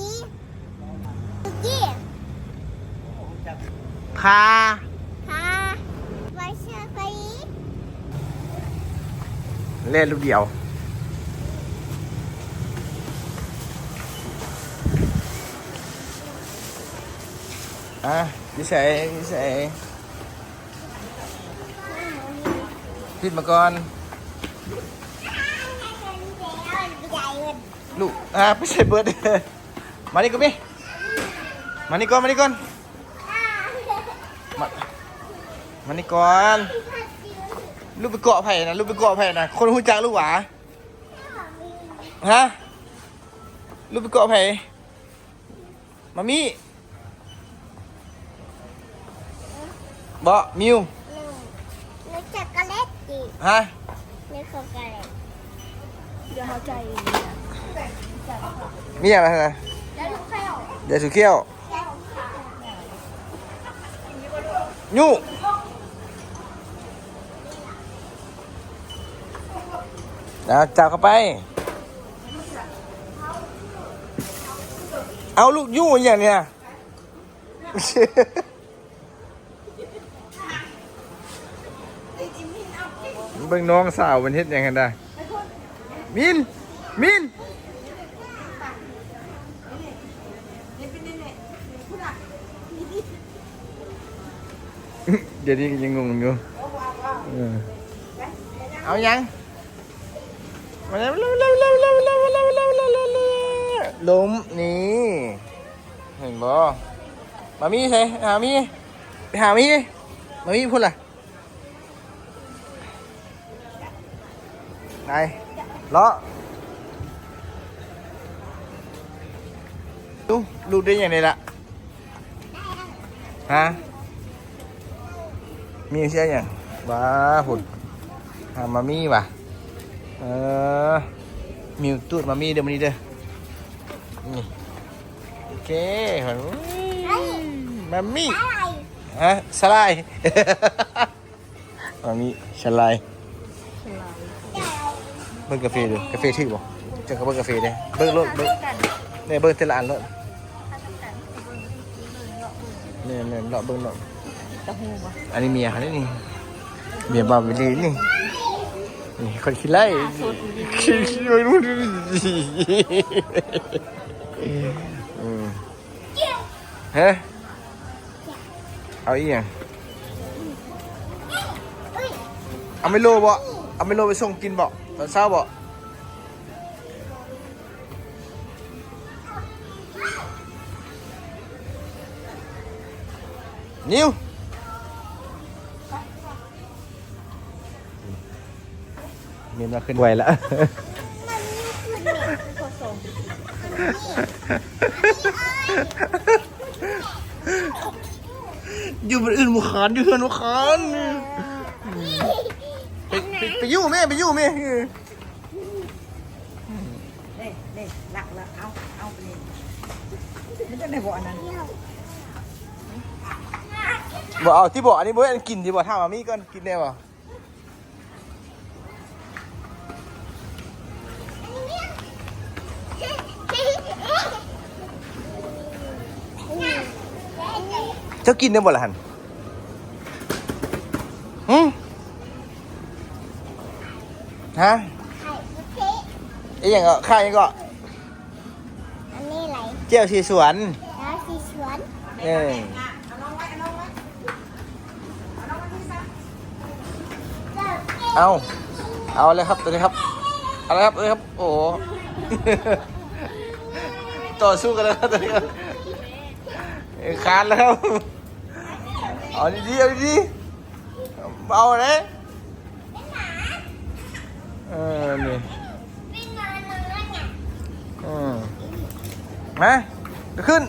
ยี่ยี่พาพาไปเชื่อไปยีเล่นลูกเดียวอะดิเสยดิเสยพิดมาก่อน ลูกอะไปใส่เบิร์ด มานี่ก่อนมิมานี่ก่อนมานี่ก่อนมามานี่ก่อนลูกไปเกาะไผ่นะลูกไปเกาะไผ่นะคนหูจักลูกหวาฮะลูกไปเกาะไผ่มามี่บอมิวนึกช็อกโกแลตจีฮะนึกช็อกโกแลตเดี๋ยวเข้าใจมีอะไรนะแล้วลูกแก้ว เดี๋ยวสุเขี้ยวยูนะจับเข้าไป เอาลูกยู่อย่างเนี้ยเบิ่งน้องสาวมันเฮ็ดหยังกันได้มินมิน เดี๋ยวนี้ยังงงอยู่เออเอายังมาแล้วเร็วเร็วเร็วเร็วเร็วเร็วเร็วเร็วเร็วล้มนี่เห็นบ่มามีใช่หามีไปหามีมามีพูดล่ะไหนเลาะดูลูได้ยังไงล่ะฮะ มีเสียอย่างว้าหุ่นหามามีว่ะเออมิวตูดมามีเดี๋ยวมันนี้เด้อนี่โอเคหุ่นมามีอะไรฮะสไลด์มามีสไลด์เบิ้งกาแฟดูกาแฟถือบ่เจอกับเบิ้งกาแฟเด้เบิ้งรถเบิ้งเนี่ยเบิ้งแต่ละอันรถเนี่ยเนี่ยเลาะเบิ้งเลาะ ตะหูบ่อันนี้เมียเขานี่นี่เมียบาบิลีนี่นี่คนขี้ไล่ขี้ขี้ไม่รู้ดิเฮ้เอาอีกอย่างเอาไม่โลบ่เอาไม่โลไปส่งกินบ่ตอนเช้าบ่นิว นมาขึ้นไวแล้วอยู่บนอื่นมุขานอยู่เฮือนมุขานไปไปไปอยู่แม่ไปอยู่แม่เน่เน่หลักละเอาเอาไปเลยมันจะได้บ่อันนั้นบอกเอาที่บอกอันนี้บอกอันกินที่บอกถามมามีก่อนกินได้ป่ เจ้ากินได้หมดละหันหืมฮะไข่พุทธิไอ้อย่างก็ข้าวยังก็อันนี้อะไรเจียวชีสวนแล้วสีสวนเออเอาน้องไว้เอาน้องไว้เอาน้องไว้ที่ซะเอาเอาเลยครับตัวนี้ครับเอาเลยครับเลยครับ โอ้โหต่อสู้กันแล้วครับตัวนี้ครับเอ้ยคานแล้วครับ ở đi đi ở đi đi bao rồi đấy à, này. Ừ. Mà, được ขึ้น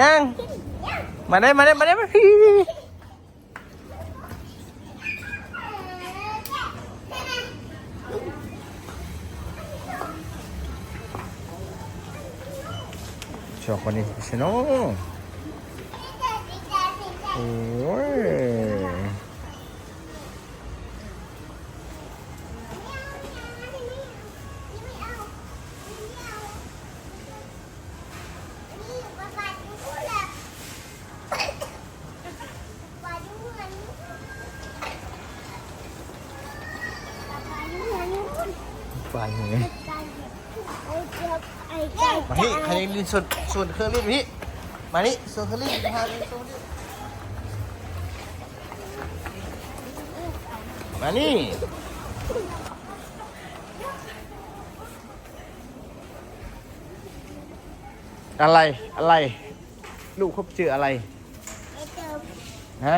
ยังมาได้มาได้มาได้มาพี่ชอบคนนี้ใช่เนาะ โอ้ยไปเลยมาที่ใครเล่นส่วนส่วนเครื่องรีบมาที่มานี่ส่วนเครื่องรีบนเครื่ มานี่อะไรอะไร ลูกเขาเจออะไรฮะ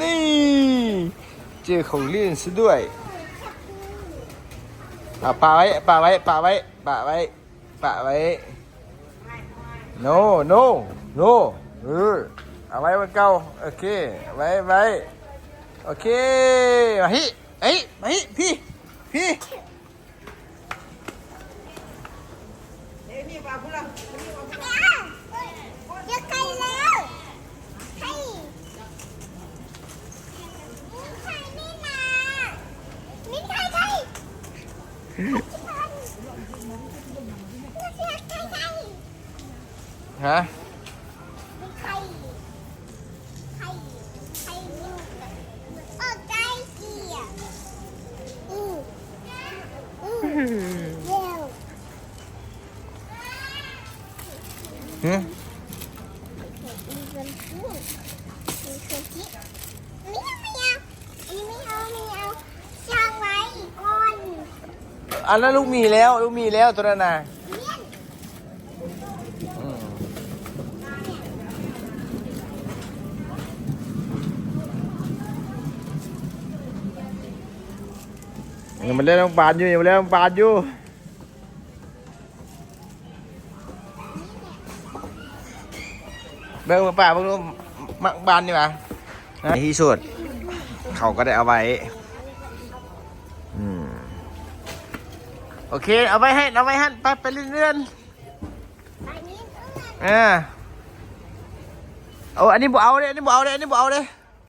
นี่ เจอของเล่นซะด้วยอะปาไว้ปาไว้ปาไว้ปาไว้ปาไว้ no no no เออเอาไว้วันเก่าโอเคไว้ไว้ โอเคมาฮิเอ้ยมาฮิพี่ พี่เอ้ยนี่ปลาพุละ เดี๋ยวใครแล้วให้นี่ใครนี่นานี่ใครใครใครใคร ฮะ ใครใครใครลูกเออใกล้เกียร์อืออือเร็ว อันนั้นลูกมีแล้ว ลูกมีแล้วตัวนั้นนะยนอืมยังมาเล่นน้องปานอยู่ยังมาเล่นน้องปานอยู่ เบิ่งมาป่าเบิ่งดูมักบานนี่หว่าในที่สุด เขาก็ได้เอาไว้อืมโอเค เอาไว้ให้เอาไว้ให้ไปไปเรื่อยอันนี้ต้องๆเออเอาอันนี้บ่เอาเลยอันนี้บ่เอาเลยอันนี้บ่เอาเลย